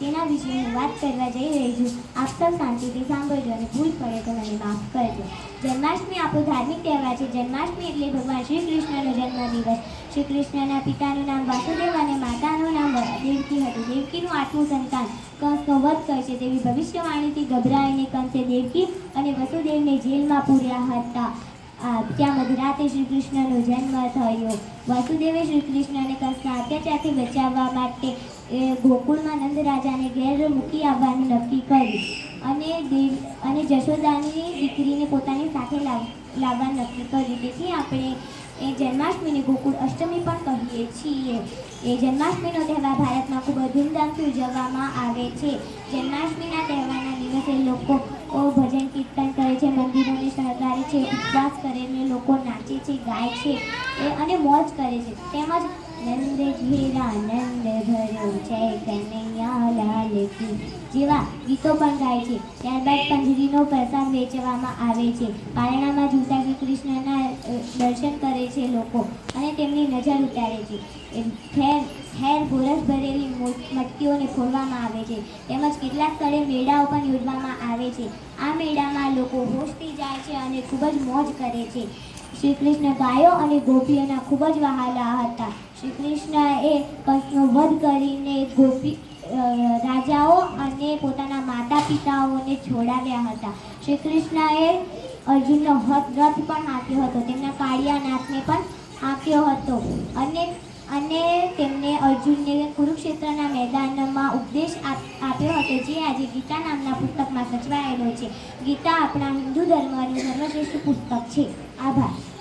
તેના વિશે વાત કરવા જઈ રહી છું. આપ શાંતિથી સાંભળજો અને ભૂલ પડે તો મને માફ કરજો. જન્માષ્ટમી આપણો ધાર્મિક તહેવાર છે. જન્માષ્ટમી એટલે ભગવાન શ્રી કૃષ્ણનો જન્મદિવસ. શ્રી કૃષ્ણના પિતાનું નામ વાસુદેવ અને માતાનું નામ દેવકી દેવકીનું આઠમું સંતાન કંસનો વધ કરશે તેવી ભવિષ્યવાણીથી ગભરાઈને કંસે દેવકી અને વસુદેવને જેલમાં પૂર્યા હતા. ત્યાં મધરાતે શ્રી કૃષ્ણનો જન્મ થયો. વાસુદેવે શ્રી કૃષ્ણને કંસના અત્યાચારથી બચાવવા માટે ગોકુળમાં નંદ રાજાને ઘેર મૂકી આવવાનું નક્કી કર્યું. અને દેવ, અને જશોદાની દીકરીને પોતાની સાથે લાવ, લાવવાનું નક્કી કર્યું. તેથી આપણે એ જન્માષ્ટમીને ગોકુળ અષ્ટમી પણ છીએ. એ જન્માષ્ટમીનો તહેવાર ભારતમાં ખૂબ જ ધૂમધામથી ઉજવવામાં આવે છે. જન્માષ્ટમીના તહેવારના દિવસે લોકો ભજન કીર્તન કરે છે, મંદિરોને શણગારે છે, ઉપવાસ કરીને લોકો નાચે છે, ગાય છે, એ અને મોજ કરે છે. તેમજ નંદ ઘેરા નંદ ભર્યો જય કનૈયા લાલ કી જેવા ગીતો પણ ગાય છે. ત્યારબાદ પંજરીનો પ્રસાદ વેચવામાં આવે છે. પારણામાં જુતા શ્રી કૃષ્ણના દર્શન કરે છે લોકો અને તેમની નજર ઉતારે છે. ઠેર ઠેર ગોરસ ભરેલી મટકીઓને ફોડવામાં આવે છે. તેમજ કેટલાક સ્થળે મેળાઓ પણ યોજવામાં આવે છે. આ મેળામાં લોકો હોશથી જાય છે અને ખૂબ જ મોજ કરે છે. શ્રી કૃષ્ણ ગાયો અને ગોપીઓના ખૂબ જ વહાલા હતા. શ્રી કૃષ્ણએ કંસનો વધ કરીને ગોપી રાજાઓ અને પોતાના માતા પિતાઓને છોડાવ્યા હતા. શ્રી કૃષ્ણએ અર્જુનનો રથ પણ આપ્યો હતો. તેમના કાળિયા નાથને પણ આપ્યો હતો. અને અને તેમને અર્જુનને કુરુક્ષેત્રના મેદાનમાં ઉપદેશ આપ- આપ્યો હતો, જે આજે ગીતા નામના પુસ્તકમાં સચવાયેલો છે. ગીતા આપણા હિન્દુ ધર્મનું સર્વશ્રેષ્ઠ પુસ્તક છે. આભાર.